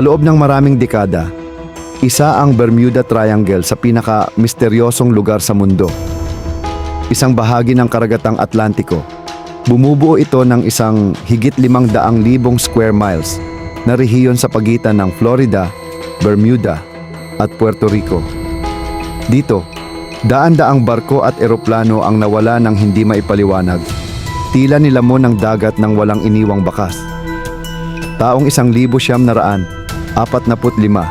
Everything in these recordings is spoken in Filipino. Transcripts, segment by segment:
Sa loob ng maraming dekada, isa ang Bermuda Triangle sa pinaka-misteryosong lugar sa mundo. Isang bahagi ng karagatang Atlantiko. Bumubuo ito ng isang higit limang daang libong square miles na rehiyon sa pagitan ng Florida, Bermuda at Puerto Rico. Dito, daan-daang barko at eroplano ang nawala ng hindi maipaliwanag. Tila nilamon ng dagat ng walang iniwang bakas. Taong isang libo siyam na raan, apat na put lima,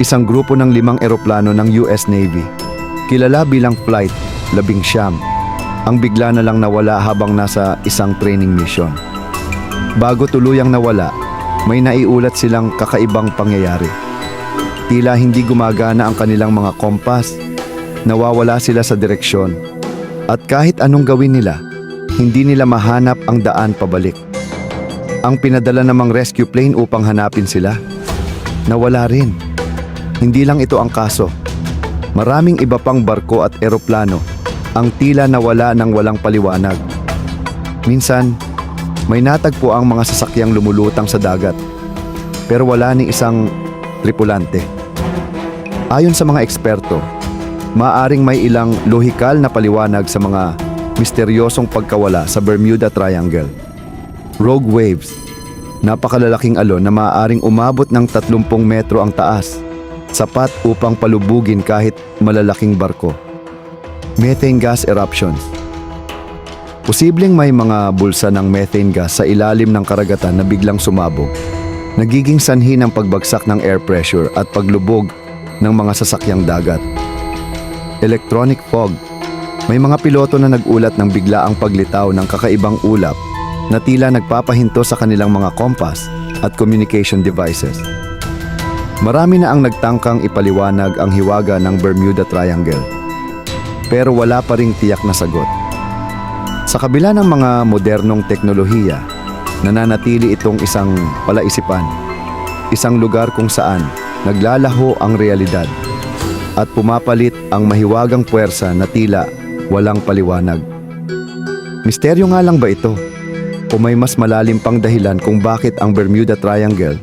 isang grupo ng limang eroplano ng US Navy. Kilala bilang Flight labing siyam, ang bigla na lang nawala habang nasa isang training mission. Bago tuluyang nawala, may naiulat silang kakaibang pangyayari. Tila hindi gumagana ang kanilang mga kompas, nawawala sila sa direksyon, at kahit anong gawin nila, hindi nila mahanap ang daan pabalik. Ang pinadala namang rescue plane upang hanapin sila, nawala rin. Hindi lang ito ang kaso. Maraming iba pang barko at eroplano ang tila nawala ng walang paliwanag. Minsan, may natagpo ang mga sasakyang lumulutang sa dagat, pero wala ni isang tripulante. Ayon sa mga eksperto, maaring may ilang lohikal na paliwanag sa mga misteryosong pagkawala sa Bermuda Triangle. Rogue waves, napakalalaking alon na maaaring umabot ng 30 metro ang taas, sapat upang palubugin kahit malalaking barko. Methane gas eruptions. Posibleng may mga bulsa ng methane gas sa ilalim ng karagatan na biglang sumabog. Nagiging sanhi ng pagbagsak ng air pressure at paglubog ng mga sasakyang dagat. Electronic fog. May mga piloto na nagulat ng biglaang paglitaw ng kakaibang ulap na tila nagpapahinto sa kanilang mga kompas at communication devices. Marami na ang nagtangkang ipaliwanag ang hiwaga ng Bermuda Triangle. Pero wala pa ring tiyak na sagot. Sa kabila ng mga modernong teknolohiya, nananatili itong isang palaisipan. Isang lugar kung saan naglalaho ang realidad at pumapalit ang mahiwagang puwersa na tila walang paliwanag. Misteryo nga lang ba ito? O may mas malalim pang dahilan kung bakit ang Bermuda Triangle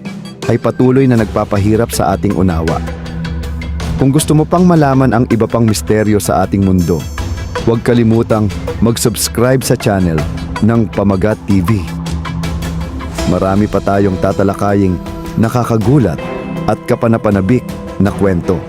ay patuloy na nagpapahirap sa ating unawa? Kung gusto mo pang malaman ang iba pang misteryo sa ating mundo, huwag kalimutang mag-subscribe sa channel ng Pamagat TV. Marami pa tayong tatalakaying nakakagulat at kapanapanabik na kwento.